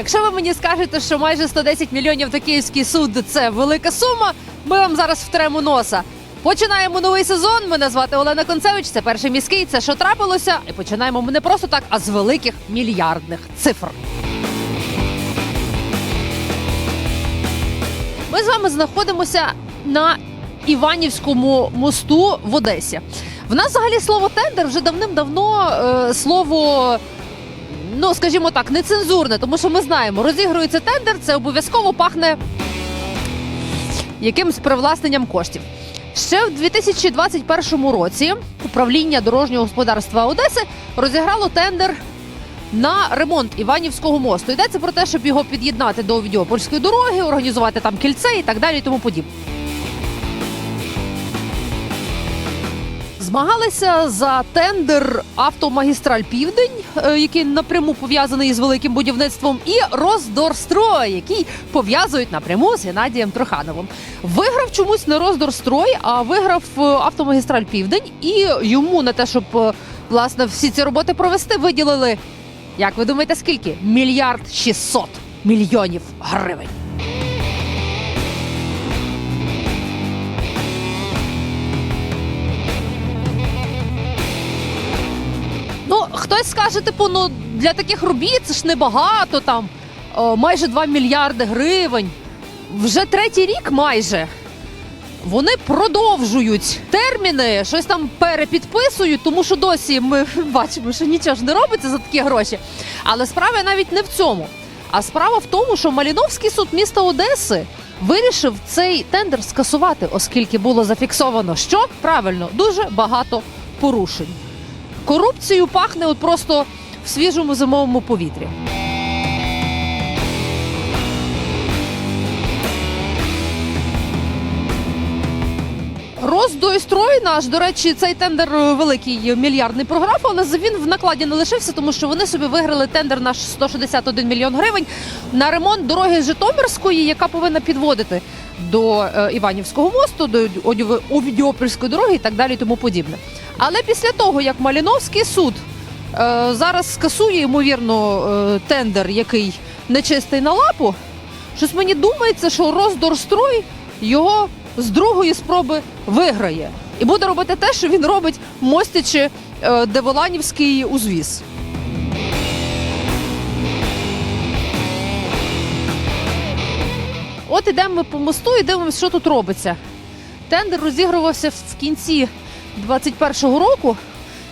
Якщо ви мені скажете, що майже 110 мільйонів на Київський суд це велика сума, ми вам зараз втремо носа. Починаємо новий сезон. Мене звати Олена Концевич. Це перший міський. Це що трапилося? І починаємо ми не просто так, а з великих мільярдних цифр. Ми з вами знаходимося на Іванівському мосту в Одесі. В нас взагалі слово тендер вже давним-давно е, слово. Ну, скажімо так, нецензурне, тому що ми знаємо, розігрується тендер, це обов'язково пахне якимсь привласненням коштів. Ще в 2021 році управління дорожнього господарства Одеси розіграло тендер на ремонт Іванівського мосту. Йдеться про те, щоб його під'єднати до Овідіопольської дороги, організувати там кільце і так далі, і тому подібне. Змагалися за тендер автомагістраль Південь, е, який напряму пов'язаний з великим будівництвом, і Роздорстрой, який пов'язують напряму з Геннадієм Трохановим. Виграв чомусь не Роздорстрой, а виграв е, автомагістраль Південь, і йому на те, щоб е, власне всі ці роботи провести, виділили. Як ви думаєте, скільки? Мільярд 600 мільйонів гривень. Хтось скаже, типу, ну для таких робіт це ж небагато там, о, майже 2 мільярди гривень. Вже третій рік майже. Вони продовжують терміни, щось там перепідписують, тому що досі ми бачимо, що нічого ж не робиться за такі гроші. Але справа навіть не в цьому. А справа в тому, що Маліновський суд міста Одеси вирішив цей тендер скасувати, оскільки було зафіксовано, що правильно дуже багато порушень. Корупцією пахне от просто в свіжому зимовому повітрі. Роздойстрой наш, до речі, цей тендер е, великий мільярдний програв, але він в накладі не лишився, тому що вони собі виграли тендер на 161 мільйон гривень на ремонт дороги Житомирської, яка повинна підводити до е, Іванівського мосту, до Одів- дороги і так далі, і тому подібне. Але після того, як Маліновський суд е, зараз скасує ймовірно е, тендер, який нечистий на лапу, щось мені думається, що Роздорстрой його з другої спроби виграє і буде робити те, що він робить, мостячи е, Деволанівський узвіз. От ідемо ми по мосту і дивимося, що тут робиться. Тендер розігрувався в кінці 21-го року.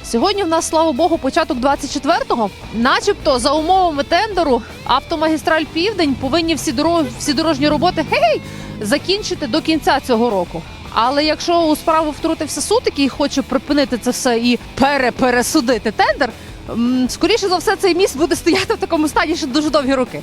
Сьогодні в нас, слава Богу, початок 24-го. Начебто, за умовами тендеру, автомагістраль Південь повинні всі дорог, всі дорожні роботи гей, закінчити до кінця цього року. Але якщо у справу втрутився суд, який хоче припинити це все і перепересудити тендер, скоріше за все, цей міст буде стояти в такому стані ще дуже довгі роки.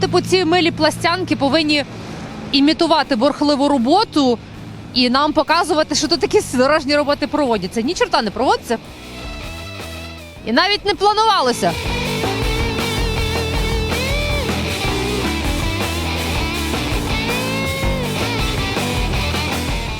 Типу, ці милі пластянки повинні імітувати борхливу роботу і нам показувати, що тут такі дорожні роботи проводяться. Ні чорта не проводиться. І навіть не планувалося.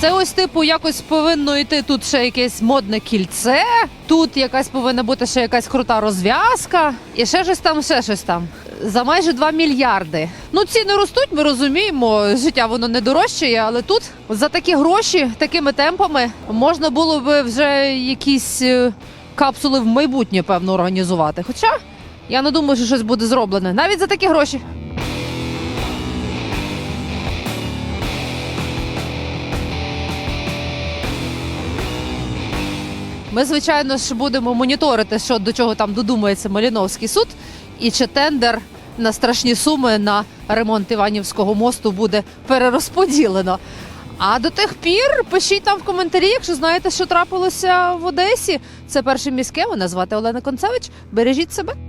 Це ось, типу, якось повинно йти тут ще якесь модне кільце, тут якась повинна бути ще якась крута розв'язка, і ще щось там, ще щось там. За майже 2 мільярди. Ну, ціни ростуть, ми розуміємо, життя воно не дорожчає, але тут за такі гроші, такими темпами, можна було би вже якісь е, капсули в майбутнє, певно, організувати. Хоча я не думаю, що щось буде зроблене. Навіть за такі гроші. Ми, звичайно ж, будемо моніторити, що до чого там додумається Маліновський суд, і чи тендер на страшні суми на ремонт Іванівського мосту буде перерозподілено. А до тих пір пишіть там в коментарі, якщо знаєте, що трапилося в Одесі. Це перше міське. Мене звати Олена Концевич. Бережіть себе.